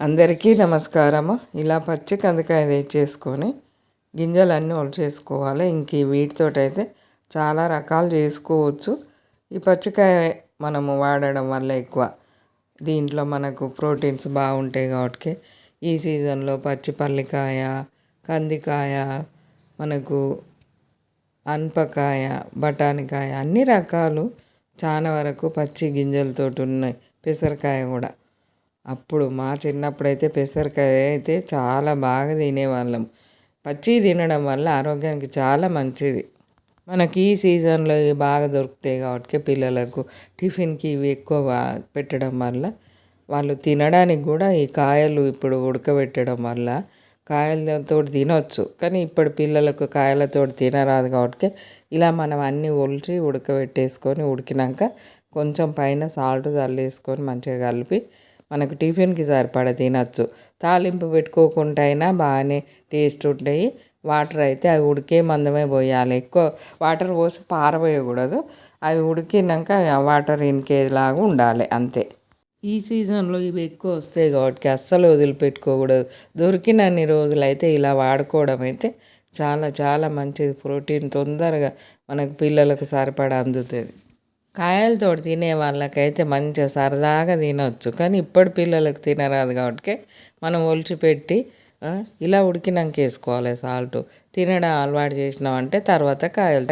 అందరికీ నమస్కారము. ఇలా పచ్చి కందికాయ తెచ్చేసుకొని గింజలన్నీ ఒలిచేసుకోవాలి. ఇంక వీటితోటైతే అయితే చాలా రకాలు చేసుకోవచ్చు. ఈ పచ్చికాయ మనము వాడడం వల్ల ఎక్కువ దీంట్లో మనకు ప్రోటీన్స్ బాగుంటాయి కాబట్టి ఈ సీజన్లో పచ్చి పల్లికాయ కందికాయ మనకు అనపకాయ బఠానీకాయ అన్ని రకాలు చాలా వరకు పచ్చి గింజలతోటి ఉన్నాయి. పెసరకాయ కూడా అప్పుడు మా చిన్నప్పుడైతే పెసరకాయ అయితే చాలా బాగా తినేవాళ్ళం. పచ్చి తినడం వల్ల ఆరోగ్యానికి చాలా మంచిది. మనకి ఈ సీజన్లో ఇవి బాగా దొరుకుతాయి కాబట్టి పిల్లలకు టిఫిన్కి ఇవి ఎక్కువ పెట్టడం వల్ల వాళ్ళు తినడానికి కూడా ఈ కాయలు ఇప్పుడు ఉడకబెట్టడం వల్ల కాయలతో తినొచ్చు. కానీ ఇప్పుడు పిల్లలకు కాయలతో తినరాదు కాబట్టి ఇలా మనం అన్నీ ఒలిచి ఉడకబెట్టేసుకొని ఉడికినాక కొంచెం పైన సాల్ట్ చల్లేసుకొని మంచిగా కలిపి మనకు టిఫిన్కి సరిపడ తినచ్చు. తాలింపు పెట్టుకోకుండా అయినా బాగానే టేస్ట్ ఉంటాయి. వాటర్ అయితే అవి ఉడికే మందమే పోయాలి. ఎక్కువ వాటర్ పోసి పారబోయకూడదు. అవి ఉడికినాక వాటర్ ఇంకేలాగా ఉండాలి అంతే. ఈ సీజన్లో ఇవి ఎక్కువ వస్తాయి కాబట్టి అస్సలు వదిలిపెట్టుకోకూడదు. దొరికినన్ని రోజులైతే ఇలా వాడుకోవడం అయితే చాలా చాలా మంచిది. ప్రోటీన్ తొందరగా మనకు పిల్లలకు సరిపడా అందుతుంది. కాయలతో తినే వాళ్ళకైతే మంచిగా సరదాగా తినవచ్చు కానీ ఇప్పటి పిల్లలకు తినరాదు కాబట్టి మనం ఒలిచిపెట్టి ఇలా ఉడికినాక వేసుకోవాలి సాల్ట్. తినడం అలవాటు చేసినామంటే తర్వాత కాయలు